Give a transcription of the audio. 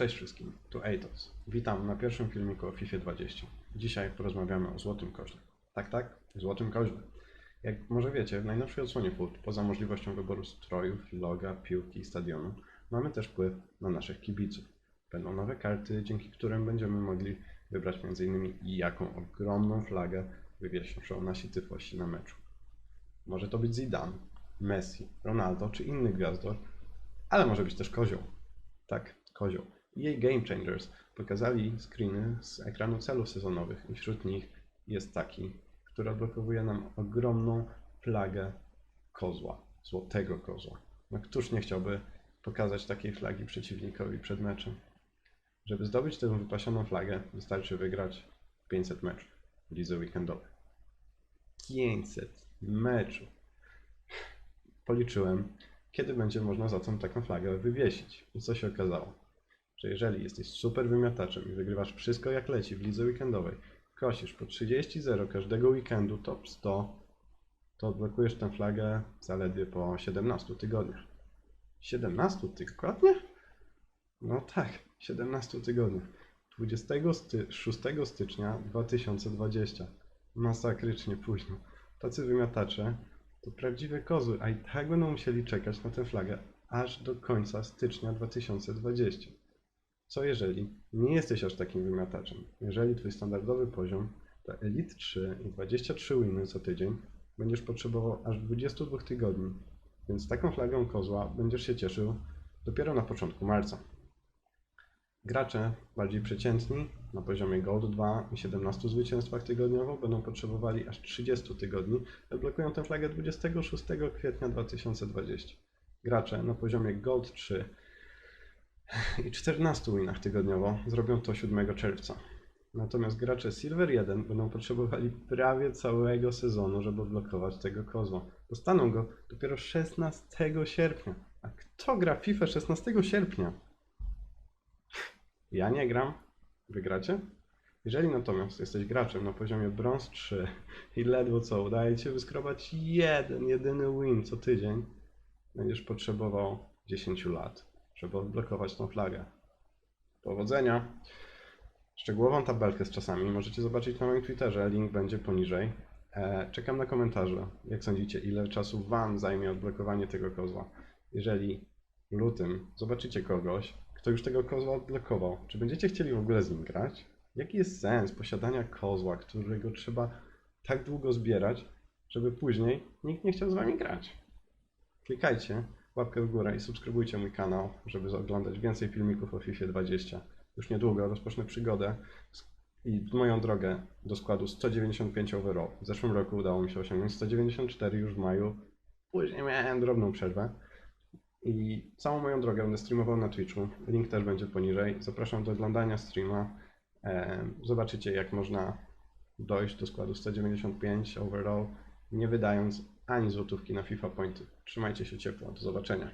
Cześć wszystkim, tu Eitos. Witam na pierwszym filmiku o FIFA 20. Dzisiaj porozmawiamy o Złotym Koźle. Tak, tak, Złotym Koźle. Jak może wiecie, w najnowszej odsłonie FUT, poza możliwością wyboru strojów, loga, piłki i stadionu, mamy też wpływ na naszych kibiców. Będą nowe karty, dzięki którym będziemy mogli wybrać m.in. jaką ogromną flagę wywieszą nasi tyfosi na meczu. Może to być Zidane, Messi, Ronaldo czy inny gwiazdor, ale może być też kozioł. Tak, kozioł. EA Game Changers pokazali screeny z ekranu celów sezonowych i wśród nich jest taki, który odblokowuje nam ogromną flagę kozła, złotego kozła. No któż nie chciałby pokazać takiej flagi przeciwnikowi przed meczem? Żeby zdobyć tę wypasioną flagę, wystarczy wygrać 500 meczów w lidze weekendowej. 500 meczów. Policzyłem, kiedy będzie można za tą taką flagę wywiesić. I co się okazało? Że jeżeli jesteś super wymiataczem i wygrywasz wszystko jak leci w lidze weekendowej, kosisz po 30-0 każdego weekendu top 100, to odblokujesz tę flagę zaledwie po 17 tygodniach. 17 tygodnie? No tak, 17 tygodniach. 26 stycznia 2020. Masakrycznie późno. Tacy wymiatacze to prawdziwe kozły, a i tak będą musieli czekać na tę flagę aż do końca stycznia 2020. Co jeżeli nie jesteś aż takim wymiataczem? Jeżeli twój standardowy poziom to Elite 3 i 23 winy co tydzień, będziesz potrzebował aż 22 tygodni, więc taką flagą kozła będziesz się cieszył dopiero na początku marca. Gracze bardziej przeciętni na poziomie Gold 2 i 17 zwycięstwach tygodniowo będą potrzebowali aż 30 tygodni, odblokują tę flagę 26 kwietnia 2020. Gracze na poziomie Gold 3 i 14 winach tygodniowo zrobią to 7 czerwca. Natomiast gracze Silver 1 będą potrzebowali prawie całego sezonu, żeby odblokować tego kozła. Dostaną go dopiero 16 sierpnia. A kto gra FIFA 16 sierpnia? Ja nie gram. Wy gracie? Jeżeli natomiast jesteś graczem na poziomie Bronze 3 i ledwo co udaje Ci wyskrobać jeden, jedyny win co tydzień, będziesz potrzebował 10 lat, żeby odblokować tą flagę. Powodzenia! Szczegółową tabelkę z czasami możecie zobaczyć na moim Twitterze, link będzie poniżej. E, Czekam na komentarze. Jak sądzicie, ile czasu Wam zajmie odblokowanie tego kozła? Jeżeli w lutym zobaczycie kogoś, kto już tego kozła odblokował, czy będziecie chcieli w ogóle z nim grać? Jaki jest sens posiadania kozła, którego trzeba tak długo zbierać, żeby później nikt nie chciał z Wami grać? Klikajcie łapkę w górę i subskrybujcie mój kanał, żeby oglądać więcej filmików o FIFA 20. Już niedługo rozpocznę przygodę i moją drogę do składu 195 overall. W zeszłym roku udało mi się osiągnąć 194 już w maju. Później miałem drobną przerwę. I całą moją drogę będę streamował na Twitchu. Link też będzie poniżej. Zapraszam do oglądania streama. Zobaczycie, jak można dojść do składu 195 overall, nie wydając ani złotówki na FIFA Pointy. Trzymajcie się ciepło. Do zobaczenia.